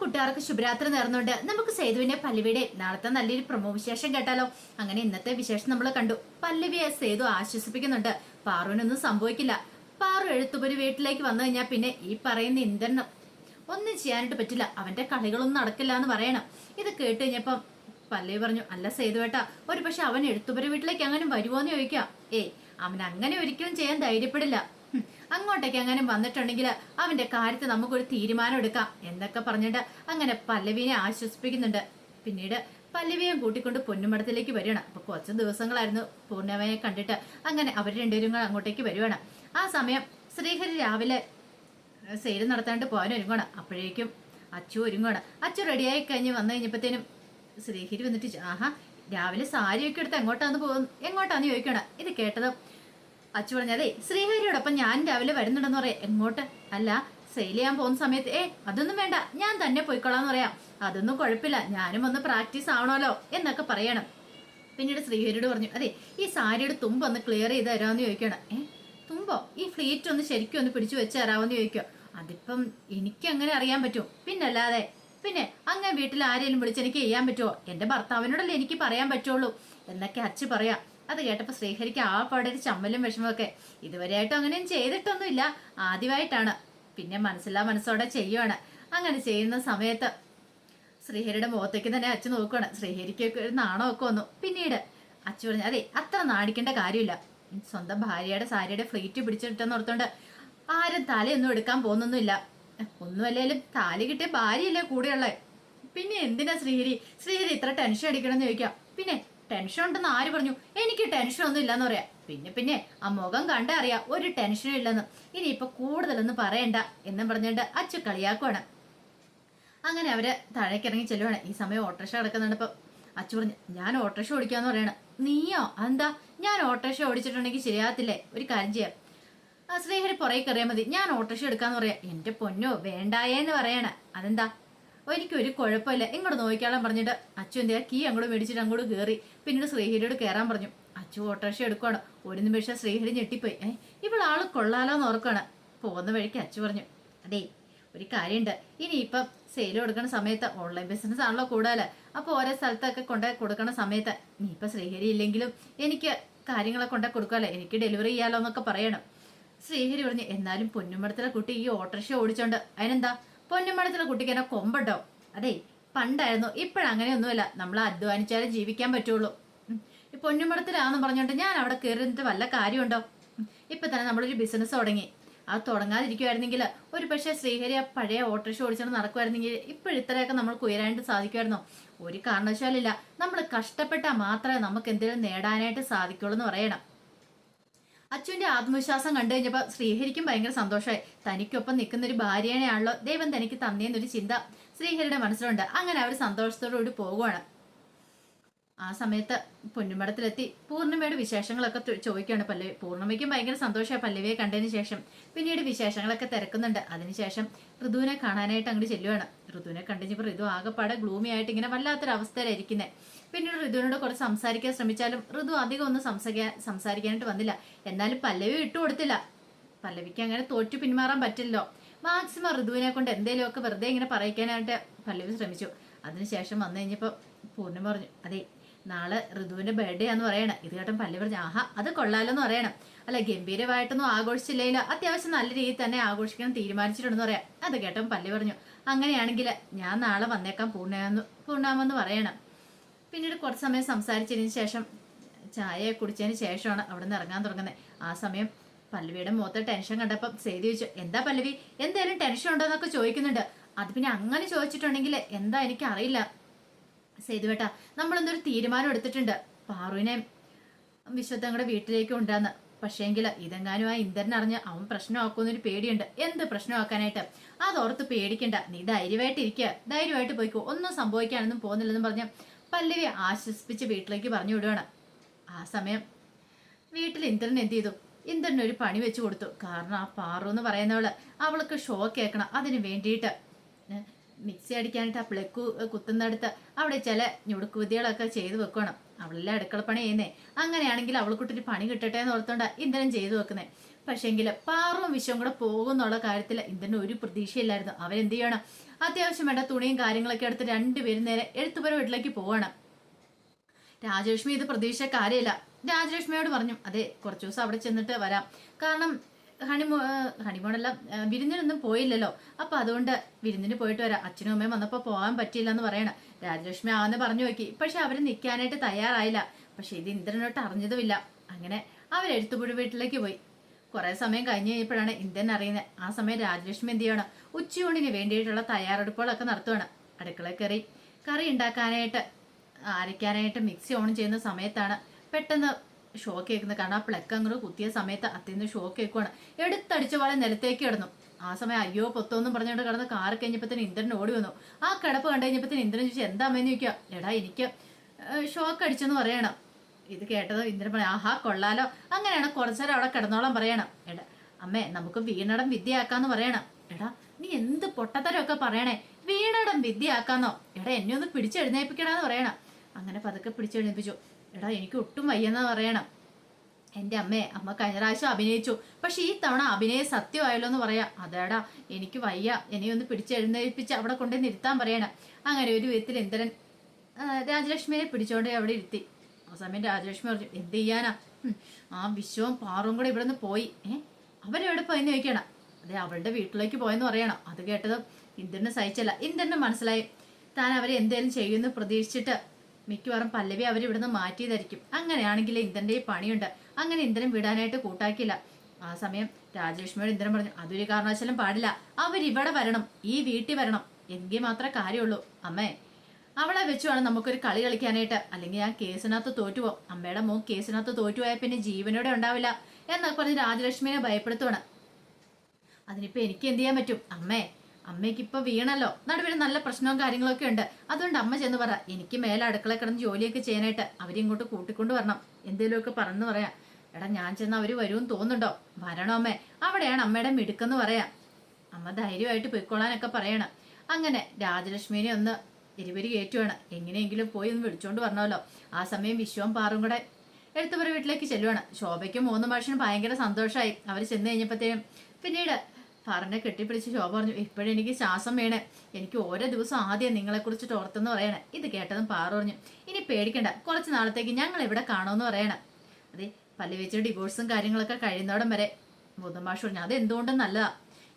കൂട്ടുകാർക്ക് ശുഭരാത്രി നേർന്നുകൊണ്ട് നമുക്ക് സേതുവിന്റെ പല്ലവിയുടെ നാളത്തെ നല്ലൊരു പ്രമോ വിശേഷം കേട്ടാലോ. അങ്ങനെ ഇന്നത്തെ വിശേഷം നമ്മൾ കണ്ടു. പല്ലവിയെ സേതു ആശ്വസിപ്പിക്കുന്നുണ്ട്. പാറുവിനൊന്നും സംഭവിക്കില്ല. പാറു എഴുത്തുപൊരു വീട്ടിലേക്ക് വന്നു കഴിഞ്ഞാൽ പിന്നെ ഈ പറയുന്ന ഇന്ദ്രനും ഒന്നും ചെയ്യാനായിട്ട് പറ്റില്ല. അവന്റെ കളികളൊന്നും നടക്കില്ല എന്ന് പറയണം. ഇത് കേട്ട് കഴിഞ്ഞപ്പം പല്ലവി പറഞ്ഞു അല്ല സേതുവേട്ടാ ഒരു പക്ഷെ അവൻ എഴുത്തുപൊരു വീട്ടിലേക്ക് അങ്ങനെ വരുമോന്ന് ചോദിക്കാം. ഏയ് അവൻ അങ്ങനെ ഒരിക്കലും ചെയ്യാൻ ധൈര്യപ്പെടില്ല. അങ്ങോട്ടേക്ക് അങ്ങനെ വന്നിട്ടുണ്ടെങ്കിൽ അവന്റെ കാര്യത്തിൽ നമുക്കൊരു തീരുമാനം എടുക്കാം എന്നൊക്കെ പറഞ്ഞിട്ട് അങ്ങനെ പല്ലവിനെ ആശ്വസിപ്പിക്കുന്നുണ്ട്. പിന്നീട് പല്ലവിയും കൂട്ടിക്കൊണ്ട് പൊന്നുമടത്തിലേക്ക് വരികയാണ്. അപ്പൊ കുറച്ച് ദിവസങ്ങളായിരുന്നു പൂർണമയെ കണ്ടിട്ട് അങ്ങനെ അവർ രണ്ടുപേരും അങ്ങോട്ടേക്ക് വരുവാണ്. ആ സമയം ശ്രീഹരി രാവിലെ സെയിൽ നടത്താണ്ട് പോകാൻ ഒരുങ്ങണം അപ്പോഴേക്കും അച്ചു ഒരുങ്ങണം അച്ചു റെഡിയായി കഴിഞ്ഞ് വന്നു കഴിഞ്ഞപ്പോഴത്തേനും ശ്രീഹരി വന്നിട്ട് ആഹാ രാവിലെ സാരിയൊക്കെ എടുത്ത് എങ്ങോട്ടാന്ന് പോകുന്നു എങ്ങോട്ടാന്ന് ചോദിക്കണം ഇത് കേട്ടത് അച്ചു പറഞ്ഞതേ ശ്രീഹരിയോടൊപ്പം ഞാൻ രാവിലെ വരുന്നുണ്ടെന്ന് പറയാം. എങ്ങോട്ട്? അല്ല സെയിൽ ചെയ്യാൻ പോകുന്ന സമയത്ത് ഏ അതൊന്നും വേണ്ട ഞാൻ തന്നെ പോയിക്കൊള്ളാന്ന് പറയാം. അതൊന്നും കുഴപ്പമില്ല ഞാനും ഒന്ന് പ്രാക്ടീസ് ആവണമല്ലോ എന്നൊക്കെ പറയണം. പിന്നീട് ശ്രീഹരിയോട് പറഞ്ഞു അതെ ഈ സാരിയുടെ തുമ്പ് ഒന്ന് ക്ലിയർ ചെയ്ത് തരാമെന്ന് ചോദിക്കണം ഏ തുമ്പോ? ഈ ഫ്ലീറ്റ് ഒന്ന് ശരിക്കും ഒന്ന് പിടിച്ചു വെച്ച് തരാമെന്ന് ചോദിക്കോ അതിപ്പം എനിക്ക് അങ്ങനെ അറിയാൻ പറ്റും. പിന്നല്ലാതെ? പിന്നെ അങ്ങനെ വീട്ടിൽ ആരെങ്കിലും വിളിച്ച് എനിക്ക് ചെയ്യാൻ പറ്റുമോ എന്റെ ഭർത്താവിനോടല്ലേ എനിക്ക് പറയാൻ പറ്റുള്ളൂ എന്നൊക്കെ അച്ഛ പറയാം. അത് കേട്ടപ്പോ ശ്രീഹരിക്ക് ആ പാടെ ഒരു ചമ്മലും വിഷമമൊക്കെ ഇതുവരെയായിട്ടും അങ്ങനെയും ചെയ്തിട്ടൊന്നുമില്ല. ആദ്യമായിട്ടാണ്. പിന്നെ മനസ്സില്ലാ മനസ്സോടെ ചെയ്യുവാണ്. അങ്ങനെ ചെയ്യുന്ന സമയത്ത് ശ്രീഹരിയുടെ മുഖത്തേക്ക് തന്നെ അച്ഛൻ നോക്കുവാണ്. ശ്രീഹരിക്കൊക്കെ ഒരു നാണമൊക്കെ വന്നു. പിന്നീട് അച്ഛൻ പറഞ്ഞു അതെ അത്ര നാടിക്കേണ്ട കാര്യമില്ല. സ്വന്തം ഭാര്യയുടെ സാരിയുടെ ഫ്ലീറ്റ് പിടിച്ചിട്ടെന്ന് ഓർത്തോണ്ട് ആരും തലയൊന്നും എടുക്കാൻ പോകുന്നൊന്നുമില്ല. ഒന്നുമല്ലേലും താലി കിട്ടിയ ഭാര്യയല്ലേ കൂടെയുള്ളേ. പിന്നെ എന്തിനാ ശ്രീഹരി? ശ്രീഹരി ഇത്ര ടെൻഷൻ അടിക്കണം എന്ന് ചോദിക്കാം. പിന്നെ ടെൻഷൻ ഉണ്ടെന്ന് ആര് പറഞ്ഞു? എനിക്ക് ടെൻഷൻ ഒന്നും ഇല്ലെന്ന് പറയാ. പിന്നെ പിന്നെ ആ മുഖം കണ്ടറിയാം ഒരു ടെൻഷനും ഇല്ലെന്ന്. ഇനി ഇനിയിപ്പൊ കൂടുതലൊന്നും പറയണ്ട എന്നും പറഞ്ഞിട്ട് അച്ചു കളിയാക്കുവാണ്. അങ്ങനെ അവർ താഴേക്ക് ഇറങ്ങി ചെല്ലുവാണ്. ഈ സമയം ഓട്ടോറിക്ഷ കിടക്കുന്നുണ്ട് ഇപ്പൊ. അച്ചു പറഞ്ഞു ഞാൻ ഓട്ടോറിക്ഷ ഓടിക്കാന്ന് പറയണ. നീയോ? അതെന്താ? ഞാൻ ഓട്ടോറിക്ഷ ഓടിച്ചിട്ടുണ്ടെങ്കിൽ ശരിയാകത്തില്ലേ? ഒരു കാര്യം ചെയ്യാം. ശ്രീഹരി പുറകെ കയറിയാൽ മതി. ഞാൻ ഓട്ടോറിക്ഷ എടുക്കാന്ന് പറയാം. എന്റെ പൊന്നോ വേണ്ടായേന്ന് പറയണ. അതെന്താ? എനിക്കൊരു കുഴപ്പമില്ല. ഇങ്ങോട്ട് നോക്കിക്കാളാൻ പറഞ്ഞിട്ട് അച്ചു എന്തിയാ? കീ അങ്ങോട്ട് മേടിച്ചിട്ട് അങ്ങോട്ട് കയറി പിന്നീട് ശ്രീഹരിയോട് കയറാൻ പറഞ്ഞു. അച്ചു ഓട്ടോറിക്ഷ എടുക്കുവാണ്. ഒരു നിമിഷം ശ്രീഹരി ഞെട്ടിപ്പോയി. ഏ ഇവളാൾ കൊള്ളാലോന്ന് ഓർക്കാണ് പോകുന്ന വഴിക്ക് അച്ചു പറഞ്ഞു അതേ ഒരു കാര്യമുണ്ട്. ഇനി ഇപ്പം സെയിൽ കൊടുക്കുന്ന സമയത്ത് ഓൺലൈൻ ബിസിനസ് ആണല്ലോ കൂടുതൽ അപ്പോൾ ഓരോ സ്ഥലത്തൊക്കെ കൊണ്ട് കൊടുക്കുന്ന സമയത്ത് നീ ഇപ്പം ശ്രീഹരി ഇല്ലെങ്കിലും എനിക്ക് കാര്യങ്ങളൊക്കെ കൊണ്ടേ കൊടുക്കാമല്ലോ എനിക്ക് ഡെലിവറി ചെയ്യാലോ എന്നൊക്കെ പറയണം. ശ്രീഹരി പറഞ്ഞു എന്നാലും പൊന്നുമടത്തിലെ കുട്ടി ഈ ഓട്ടോറിക്ഷ ഓടിച്ചോണ്ട് അതിനെന്താ? പൊന്നുമടത്തിലെ കുട്ടിക്ക് എന്നെ അതെ പണ്ടായിരുന്നു. ഇപ്പോഴങ്ങനെയൊന്നുമില്ല നമ്മൾ അധ്വാനിച്ചാലേ ജീവിക്കാൻ പറ്റുള്ളൂ. ഈ പൊന്നുമടത്തിലാണെന്ന് പറഞ്ഞോണ്ട് ഞാൻ അവിടെ കയറിയിട്ട് വല്ല കാര്യമുണ്ടോ. ഇപ്പൊ തന്നെ നമ്മളൊരു ബിസിനസ് തുടങ്ങി. അത് തുടങ്ങാതിരിക്കുമായിരുന്നെങ്കിൽ ഒരു പക്ഷേ ശ്രീഹരി ആ പഴയ ഓട്ടോറിക്ഷ ഓടിച്ചോണ്ട് നടക്കുമായിരുന്നെങ്കിൽ ഇപ്പോഴിത്രയൊക്കെ നമ്മൾക്ക് ഉയരാനായിട്ട് സാധിക്കുമായിരുന്നോ? ഒരു കാരണവശാലില്ല. നമ്മൾ കഷ്ടപ്പെട്ടാൽ മാത്രമേ നമുക്ക് എന്തെങ്കിലും നേടാനായിട്ട് സാധിക്കുള്ളൂ എന്ന് പറയണം. അച്ചുവിന്റെ ആത്മവിശ്വാസം കണ്ടു കഴിഞ്ഞപ്പോൾ ശ്രീഹരിക്കും ഭയങ്കര സന്തോഷമായി. തനിക്കൊപ്പം നിൽക്കുന്ന ഒരു ഭാര്യേനെയാണല്ലോ ദൈവം തനിക്ക് തന്നേന്നൊരു ചിന്ത ശ്രീഹരിയുടെ മനസ്സിലുണ്ട്. അങ്ങനെ അവർ സന്തോഷത്തോടുകൂടി പോകുവാണ്. ആ സമയത്ത് പൊന്നുമടത്തിലെത്തി പൂർണിമയുടെ വിശേഷങ്ങളൊക്കെ ചോദിക്കുകയാണ് പല്ലവി. പൂർണിമയ്ക്കും ഭയങ്കര സന്തോഷമായി പല്ലവിയെ കണ്ടതിന് ശേഷം പിന്നീട് വിശേഷങ്ങളൊക്കെ തിരക്കുന്നുണ്ട്. അതിനുശേഷം ഋതുവിനെ കാണാനായിട്ട് അങ്ങോട്ട് ചെല്ലുവാണ്. ഋതുവിനെ കണ്ടിഞ്ഞപ്പോൾ ഋതു ആകെപ്പാടെ ഗ്ലൂമി ആയിട്ട് ഇങ്ങനെ വല്ലാത്തൊരവസ്ഥയിലായിരിക്കുന്നത് പിന്നീട് ഋതുവിനോട് കുറച്ച് സംസാരിക്കാൻ ശ്രമിച്ചാലും ഋതു അധികം ഒന്നും സംസാരിക്കാൻ സംസാരിക്കാനായിട്ട് വന്നില്ല. എന്നാലും പല്ലവി ഇട്ടുകൊടുത്തില്ല പല്ലവിക്ക് അങ്ങനെ തോറ്റു പിന്മാറാൻ പറ്റില്ലല്ലോ. മാക്സിമം ഋതുവിനെ കൊണ്ട് എന്തെങ്കിലുമൊക്കെ വെറുതെ ഇങ്ങനെ പറയിക്കാനായിട്ട് പല്ലവി ശ്രമിച്ചു. അതിനുശേഷം വന്നു കഴിഞ്ഞപ്പോൾ പൂർണിമ പറഞ്ഞു അതെ നാളെ ഋതുവിന്റെ ബർത്ത്ഡേ ആന്ന് പറയണം. ഇത് കേട്ടൻ പല്ലി പറഞ്ഞു ആഹാ അത് കൊള്ളാലോ എന്ന് പറയണം. അല്ല ഗംഭീരമായിട്ടൊന്നും ആഘോഷിച്ചില്ലെങ്കിൽ അത്യാവശ്യം നല്ല രീതിയിൽ തന്നെ ആഘോഷിക്കാൻ തീരുമാനിച്ചിട്ടുണ്ടെന്ന് പറയാം. അത് കേട്ടോ പല്ലി പറഞ്ഞു അങ്ങനെയാണെങ്കിൽ ഞാൻ നാളെ വന്നേക്കാം പൂർണയാന്ന് പൂർണാമെന്ന് പറയണം. പിന്നീട് കുറച്ച് സമയം സംസാരിച്ചതിന് ശേഷം ചായ കുടിച്ചതിന് ശേഷമാണ് അവിടെ നിന്ന് ഇറങ്ങാൻ തുടങ്ങുന്നത് ആ സമയം പല്ലവിയുടെ മുഖത്തെ ടെൻഷൻ കണ്ടപ്പം സേതി ചോദിച്ചു എന്താ പല്ലവി? എന്തായാലും ടെൻഷൻ ഉണ്ടോ? എന്നൊക്കെ ചോദിക്കുന്നുണ്ട്. അത് പിന്നെ അങ്ങനെ ചോദിച്ചിട്ടുണ്ടെങ്കിൽ എന്താ എനിക്ക് അറിയില്ല സേതുവേട്ടാ നമ്മളെന്തൊരു തീരുമാനം എടുത്തിട്ടുണ്ട്. പാറുവിനെ വിശ്വത്തങ്ങളുടെ വീട്ടിലേക്ക് ഉണ്ടാന്ന് പക്ഷേങ്കിൽ ഇതെങ്ങാനും ആ ഇന്ദ്രൻ അറിഞ്ഞ് അവൻ പ്രശ്നമാക്കുമെന്നൊരു പേടിയുണ്ട്. എന്ത് പ്രശ്നമാക്കാനായിട്ട്? അതോർത്ത് പേടിക്കണ്ട. നീ ധൈര്യമായിട്ട് ഇരിക്കുക ധൈര്യമായിട്ട് പോയിക്കോ. ഒന്നും സംഭവിക്കാനൊന്നും പോകുന്നില്ലെന്നും പറഞ്ഞ് പല്ലവി ആശ്വസിപ്പിച്ച് വീട്ടിലേക്ക് പറഞ്ഞു വിടുവാണ്. ആ സമയം വീട്ടിൽ ഇന്ദ്രൻ എന്ത് ചെയ്തു? ഇന്ദ്രൻ ഒരു പണി വെച്ചു കൊടുത്തു. കാരണം ആ പാറു എന്ന് പറയുന്നവൾ അവൾക്ക് ഷോ കേൾക്കണം. അതിന് വേണ്ടിയിട്ട് മിക്സി അടിക്കാനായിട്ട് ആ പ്ലക്ക് കുത്തുന്നിടത്ത് അവിടെ ചില ഞുടുക്കുവിദ്യകളൊക്കെ ചെയ്തു വെക്കണം. അവളല്ലേ അടുക്കള പണി ചെയ്യുന്നേ. അങ്ങനെയാണെങ്കിൽ അവൾക്കുട്ടൊരു പണി കിട്ടട്ടെ എന്ന് ഓർത്തോണ്ട ഇന്ദ്രൻ ചെയ്തു വെക്കുന്നേ. പക്ഷേങ്കിൽ പാറും വിശ്വം കൂടെ പോകുന്നുള്ള കാര്യത്തിൽ ഇന്ദ്രന് ഒരു പ്രതീക്ഷയില്ലായിരുന്നു. അവരെന്ത് ചെയ്യണം? അത്യാവശ്യം വേണ്ട തുണിയും കാര്യങ്ങളൊക്കെ എടുത്ത് രണ്ടുപേരും നേരെ എഴുത്തുപുര വീട്ടിലേക്ക് പോവണം. രാജലക്ഷ്മി ഇത് പ്രതീക്ഷ കാര്യമില്ല. രാജലക്ഷ്മിയോട് പറഞ്ഞു അതെ കുറച്ചു ദിവസം അവിടെ ചെന്നിട്ട് വരാം. കാരണം ഹണിമോ ഹണിമോണല്ല വിരുന്നിനൊന്നും പോയില്ലല്ലോ. അപ്പൊ അതുകൊണ്ട് വിരുന്നിന് പോയിട്ട് വരാം. അച്ഛനും അമ്മയും വന്നപ്പോ പോകാൻ പറ്റിയില്ല എന്ന് പറയണം. രാജലക്ഷ്മി ആന്ന് പറഞ്ഞു നോക്കി. പക്ഷെ അവർ നിൽക്കാനായിട്ട് തയ്യാറായില്ല. പക്ഷെ ഇത് ഇന്ദ്രനോട്ട് അറിഞ്ഞതുമില്ല. അങ്ങനെ അവരെഴുത്തുപുഴ വീട്ടിലേക്ക് പോയി. കുറെ സമയം കഴിഞ്ഞ് കഴിഞ്ഞപ്പോഴാണ് ഇന്ദ്രൻ അറിയുന്നത് ആ സമയം രാജലക്ഷ്മി എന്ത് ചെയ്യണം? ഉച്ചയൂണിന് വേണ്ടിയിട്ടുള്ള തയ്യാറെടുപ്പുകളൊക്കെ നടത്തുവാണ്. അടുക്കള കറി കറി ഉണ്ടാക്കാനായിട്ട് അരയ്ക്കാനായിട്ട് മിക്സി ഓൺ ചെയ്യുന്ന സമയത്താണ് പെട്ടെന്ന് ഷോക്ക് കേൾക്കുന്നത് കാരണം ആ പ്ലക്ക് അങ്ങോട്ട് കുത്തിയ സമയത്ത് അത്തിന്ന് ഷോക്ക് കേൾക്കുവാണ് എടുത്തടിച്ച പോലെ നിലത്തേക്ക് കിടന്നു. ആ സമയം അയ്യോ പൊത്തോന്നും പറഞ്ഞുകൊണ്ട് കിടന്ന് കാർ കഴിഞ്ഞപ്പോഴത്തേന് ഇന്ദ്രൻ ഓടി വന്നു. ആ കിടപ്പ് കണ്ടു കഴിഞ്ഞപ്പോഴത്തേന് ഇന്ദ്രൻ ചോദിച്ചു എന്താ അമ്മയെന്ന് ചോദിക്കുക. എടാ എനിക്ക് ഷോക്ക് അടിച്ചെന്ന് പറയണം. ഇത് കേട്ടത് ഇന്ദ്രൻ പറയാം ആഹാ കൊള്ളാലോ. അങ്ങനെയാണ് കുറച്ചേരം അവിടെ കിടന്നോളം പറയണം. എടാ അമ്മേ നമുക്ക് വീണടം വിദ്യയാക്കാന്ന് പറയണം. എടാ നീ എന്ത് പൊട്ടത്തരമൊക്കെ പറയണേ? വീണടം വിദ്യയാക്കാന്നോ? എടാ എന്നെ ഒന്ന് പിടിച്ചെഴുന്നേൽപ്പിക്കണമെന്ന് പറയണം. അങ്ങനെ പതുക്കെ പിടിച്ചെഴുന്നേൽപ്പിച്ചു. എടാ എനിക്ക് ഒട്ടും വയ്യെന്ന് പറയണം. എന്റെ അമ്മേ അമ്മ കഴിഞ്ഞ പ്രാവശ്യം അഭിനയിച്ചു. പക്ഷെ ഈ തവണ അഭിനയം സത്യമായല്ലോ എന്ന് പറയാം. അതേടാ എനിക്ക് വയ്യ. എന്നെ ഒന്ന് പിടിച്ചെഴുന്നേൽപ്പിച്ച് അവിടെ കൊണ്ടേ നിർത്താൻ പറയണം. അങ്ങനെ ഒരു വിധത്തിൽ ഇന്ദ്രൻ രാജലക്ഷ്മിയെ പിടിച്ചോണ്ട് അവിടെ ഇരുത്തി. ആ സമയം രാജലക്ഷ്മി പറഞ്ഞു എന്ത് ചെയ്യാനാ? ആ വിശ്വവും പാറും കൂടെ ഇവിടെ നിന്ന് പോയി. ഏ അവരെവിടെ പോയെന്ന് ചോദിക്കണം. അതെ അവളുടെ വീട്ടിലേക്ക് പോയെന്ന് പറയണം. അത് കേട്ടതും ഇന്ദ്രന് സഹിച്ചല്ല. ഇന്ദ്രന് മനസ്സിലായി. താൻ അവരെ എന്തേലും ചെയ്യുമെന്ന് പ്രതീക്ഷിച്ചിട്ട് മിക്കവാറും പല്ലവി അവർ ഇവിടുന്ന് മാറ്റിയതായിരിക്കും. അങ്ങനെയാണെങ്കിൽ ഇന്ദ്രന്റെ ഈ പണിയുണ്ട്. അങ്ങനെ ഇന്ദ്രൻ വിടാനായിട്ട് കൂട്ടാക്കിയില്ല. ആ സമയം രാജലക്ഷ്മിയോട് ഇന്ദ്രൻ പറഞ്ഞു അതൊരു കാരണവശാലും പാടില്ല. അവരിവിടെ വരണം. ഈ വീട്ടിൽ വരണം. എങ്കിൽ മാത്രമേ കാര്യമുള്ളൂ. അമ്മേ അവളെ വെച്ച് വേണം നമുക്കൊരു കളി കളിക്കാനായിട്ട്. അല്ലെങ്കിൽ ഞാൻ കേസിനകത്ത് തോറ്റുപോകും അമ്മയുടെ മോൻ കേസിനകത്ത് തോറ്റുപോയാൽ പിന്നെ ജീവനോടെ ഉണ്ടാവില്ല. എന്നൊക്കെ പറഞ്ഞ് രാജലക്ഷ്മിനെ ഭയപ്പെടുത്തുവാണ്. അതിനിപ്പോൾ എനിക്ക് എന്ത് ചെയ്യാൻ പറ്റും? അമ്മേ അമ്മയ്ക്ക് ഇപ്പൊ വീണല്ലോ നടുവിൽ നല്ല പ്രശ്നവും കാര്യങ്ങളൊക്കെ ഉണ്ട്. അതുകൊണ്ട് അമ്മ ചെന്ന് പറ എനിക്ക് മേലെ അടുക്കള കിടന്ന് ജോലിയൊക്കെ ചെയ്യാനായിട്ട് അവരിങ്ങോട്ട് കൂട്ടിക്കൊണ്ട് വരണം. എന്തെങ്കിലുമൊക്കെ പറഞ്ഞു പറയാം. എടാ ഞാൻ ചെന്ന് അവർ വരുമെന്ന് തോന്നുന്നുണ്ടോ? വരണോ അമ്മേ. അവിടെയാണ് അമ്മയുടെ മിടുക്കെന്ന് പറയാം. അമ്മ ധൈര്യമായിട്ട് പൊയ്ക്കൊള്ളാനൊക്കെ പറയണം. അങ്ങനെ രാജലക്ഷ്മിനെ ഒന്ന് ഇരുവരി കയറ്റുവാണ്. എങ്ങനെയെങ്കിലും പോയി ഒന്ന് വിളിച്ചോണ്ട് വരണമല്ലോ. ആ സമയം വിശ്വം പാറും കൂടെ. എഴുത്തുപുര വീട്ടിലേക്ക് ചെല്ലുവാണ്. ശോഭയ്ക്കും മൂന്ന് മാഷിനും ഭയങ്കര സന്തോഷമായി അവർ ചെന്ന് കഴിഞ്ഞപ്പോഴത്തേനും പിന്നീട് പാറിനെ കെട്ടിപ്പിടിച്ച് ശോഭ പറഞ്ഞു ഇപ്പോഴെനിക്ക് ശ്വാസം വേണേ. എനിക്ക് ഓരോ ദിവസം ആദ്യം നിങ്ങളെ കുറിച്ചിട്ട് ഓർത്തെന്ന് പറയണേ. ഇത് കേട്ടതും പാറ പറഞ്ഞു ഇനി പേടിക്കണ്ട. കുറച്ച് നാളത്തേക്ക് ഞങ്ങൾ ഇവിടെ കാണുമെന്ന് പറയണം. അതെ പല്ലി വെച്ച് ഡിവോഴ്സും കാര്യങ്ങളൊക്കെ കഴിയുന്നോടം വരെ ബുധമാഷ് പറഞ്ഞു അത് എന്തുകൊണ്ടും നല്ലതാ.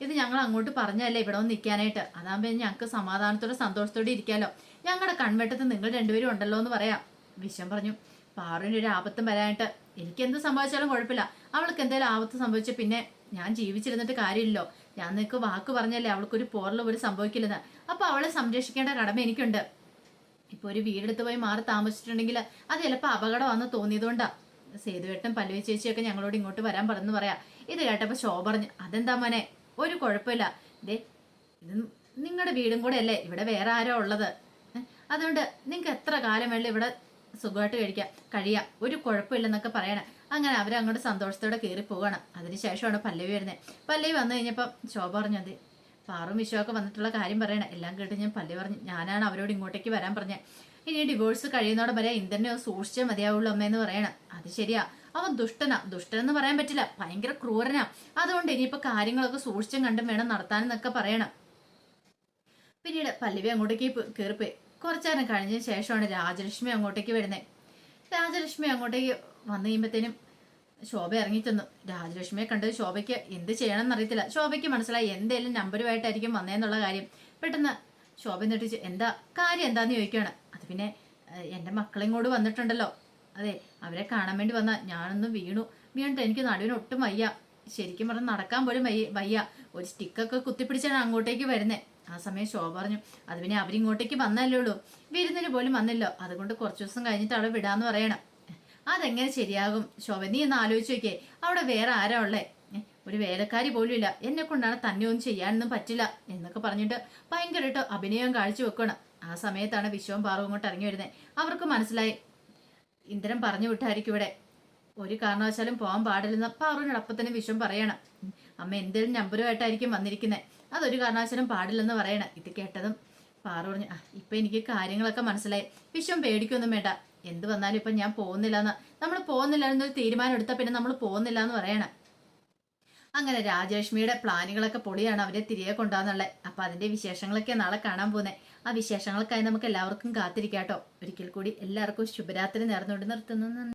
ഇത് ഞങ്ങൾ അങ്ങോട്ട് പറഞ്ഞല്ലേ ഇവിടെ ഒന്ന് നിൽക്കാനായിട്ട്. അതാകുമ്പോൾ ഞങ്ങൾക്ക് സമാധാനത്തോടെ സന്തോഷത്തോടെ ഇരിക്കാമല്ലോ ഞങ്ങളുടെ കൺവെട്ടത്ത് നിങ്ങൾ രണ്ടുപേരും ഉണ്ടല്ലോ എന്ന് പറയാം. വിശ്വം പറഞ്ഞു പാറിന് ഒരു ആപത്തും വരാനായിട്ട് എനിക്ക് എന്ത് സംഭവിച്ചാലും കുഴപ്പമില്ല. അവൾക്ക് എന്തെങ്കിലും ആപത്ത് സംഭവിച്ച പിന്നെ ഞാൻ ജീവിച്ചിരുന്നിട്ട് കാര്യമില്ലല്ലോ. ഞാൻ നിനക്ക് വാക്ക് പറഞ്ഞല്ലേ അവൾക്കൊരു പോറൽ ഒരു സംഭവിക്കില്ലെന്ന്. അപ്പൊ അവളെ സംരക്ഷിക്കേണ്ട കടമ എനിക്കുണ്ട്. ഇപ്പൊ ഒരു വീടെടുത്ത് പോയി മാറി താമസിച്ചിട്ടുണ്ടെങ്കിൽ അത് ചിലപ്പോൾ വന്ന് തോന്നിയതുകൊണ്ടാ. സേതുവേട്ടൻ പല്ലവി ചേച്ചിയൊക്കെ ഞങ്ങളോട് ഇങ്ങോട്ട് വരാൻ പറഞ്ഞു പറയാ. ഇത് കേട്ടപ്പോ ഷോ പറഞ്ഞു അതെന്താ മോനെ? ഒരു കുഴപ്പമില്ല. ദേ ഇത് നിങ്ങളുടെ വീടും കൂടെ അല്ലേ? ഇവിടെ വേറെ ആരോ ഉള്ളത്. അതുകൊണ്ട് നിങ്ങൾക്ക് എത്ര കാലം വേണ്ട ഇവിടെ സുഖമായിട്ട് കഴിക്കാം. കഴിയാം. ഒരു കുഴപ്പമില്ലെന്നൊക്കെ പറയണം. അങ്ങനെ അവരങ്ങോട്ട് സന്തോഷത്തോടെ കയറി പോവാണ്. അതിനുശേഷമാണ് പല്ലവി വരുന്നത് പല്ലവി വന്നു കഴിഞ്ഞപ്പം ശോഭ പറഞ്ഞു അതെ പാറും വിശ്വമൊക്കെ വന്നിട്ടുള്ള കാര്യം പറയണേ. എല്ലാം കേട്ട് ഞാൻ പല്ലവി പറഞ്ഞു ഞാനാണ് അവരോട് ഇങ്ങോട്ടേക്ക് വരാൻ പറഞ്ഞത് ഇനി ഡിവോഴ്സ് കഴിയുന്നോടെ വരെ ഇന്ദ്രനെ സൂക്ഷിച്ചേ മതിയാവുള്ളൂ അമ്മയെന്ന് പറയണം. അത് ശരിയാ. അവൻ ദുഷ്ടനാ. ദുഷ്ടനെന്ന് പറയാൻ പറ്റില്ല. ഭയങ്കര ക്രൂരനാ. അതുകൊണ്ട് ഇനിയിപ്പോൾ കാര്യങ്ങളൊക്കെ സൂക്ഷിച്ചും കണ്ടും വേണം നടത്താനെന്നൊക്കെ പറയണം. പിന്നീട് പല്ലവി അങ്ങോട്ടേക്ക് കയറിപ്പോയി കുറച്ചേരം കഴിഞ്ഞതിന് ശേഷമാണ് രാജലക്ഷ്മി അങ്ങോട്ടേക്ക് വരുന്നത് രാജലക്ഷ്മി അങ്ങോട്ടേക്ക് വന്നു കഴിയുമ്പത്തേനും ശോഭ ഇറങ്ങിത്തന്നു രാജലക്ഷ്മിയെ കണ്ടത് ശോഭയ്ക്ക് എന്ത് ചെയ്യണമെന്ന് അറിയത്തില്ല ശോഭയ്ക്ക് മനസ്സിലായി എന്തേലും നമ്പരുമായിട്ടായിരിക്കും വന്നേന്നുള്ള കാര്യം. പെട്ടെന്ന് ശോഭ എന്നിട്ട് എന്താ? കാര്യം എന്താന്ന് ചോദിക്കുകയാണ്. അത് പിന്നെ എന്റെ മക്കളെയും കൂടെ വന്നിട്ടുണ്ടല്ലോ. അതെ അവരെ കാണാൻ വേണ്ടി വന്ന ഞാനൊന്ന് വീണു. വീണിട്ട് എനിക്ക് നടുവിന് ഒട്ടും വയ്യ. ശരിക്കും പറഞ്ഞാൽ നടക്കാൻ പോലും വയ്യ വയ്യ. ഒരു സ്റ്റിക്കൊക്കെ കുത്തിപ്പിടിച്ചാണ് അങ്ങോട്ടേക്ക് വരുന്നത് ആ സമയം ശോഭ പറഞ്ഞു. അത് പിന്നെ അവരിങ്ങോട്ടേക്ക് വന്നല്ലേ ഉള്ളൂ. വിരുന്നിന് പോലും വന്നില്ലോ. അതുകൊണ്ട് കുറച്ച് ദിവസം കഴിഞ്ഞിട്ട് അവിടെ വിടാന്ന് പറയണം. അതെങ്ങനെ ശരിയാകും? ശോഭ നീ ഒന്ന് ആലോചിച്ച് നോക്കിയേ. അവിടെ വേറെ ആരാ ഉള്ളേ? ഒരു വേലക്കാരി പോലും ഇല്ല എന്നെ കൊണ്ടാണ് തന്നെ ഒന്നും ചെയ്യാനൊന്നും പറ്റില്ല. എന്നൊക്കെ പറഞ്ഞിട്ട് ഭയങ്കരമായിട്ട് അഭിനയം കാഴ്ച വെക്കണം. ആ സമയത്താണ് വിശ്വവും പാറവും ഇങ്ങോട്ട് ഇറങ്ങി വരുന്നത്. അവർക്ക് മനസ്സിലായി. ഇന്ദ്രൻ പറഞ്ഞു വിട്ടായിരിക്കും ഇവിടെ. ഒരു കാരണവശാലും പോകാൻ പാടില്ലെന്ന് പാറുവിനോടൊപ്പം തന്നെ വിശ്വം പറയണം. അമ്മ എന്തേലും നമ്പറുമായിട്ടായിരിക്കും വന്നിരിക്കുന്നത്. അതൊരു കാരണവശാലും പാടില്ലെന്ന് പറയണം. ഇത് കേട്ടതും പാറു പറഞ്ഞു ഇപ്പൊ എനിക്ക് കാര്യങ്ങളൊക്കെ മനസ്സിലായി. വിശ്വം പേടിക്കൊന്നും വേണ്ട. എന്ത് വന്നാലും ഇപ്പൊ ഞാൻ പോകുന്നില്ല എന്ന് നമ്മൾ പോകുന്നില്ല എന്നൊരു തീരുമാനം എടുത്താൽ പിന്നെ നമ്മൾ പോകുന്നില്ല എന്ന് പറയണം. അങ്ങനെ രാജലക്ഷ്മിയുടെ പ്ലാനുകളൊക്കെ പൊളിയാണ് അവരെ തിരികെ കൊണ്ടുപോകാന്നുള്ളത് അപ്പൊ അതിന്റെ വിശേഷങ്ങളൊക്കെ നാളെ കാണാൻ പോകുന്നത് ആ വിശേഷങ്ങൾക്കായി നമുക്ക് എല്ലാവർക്കും കാത്തിരിക്കാട്ടോ. ഒരിക്കൽ കൂടി എല്ലാവർക്കും ശുഭരാത്രി നേർന്നുകൊണ്ട് നിർത്തുന്നു.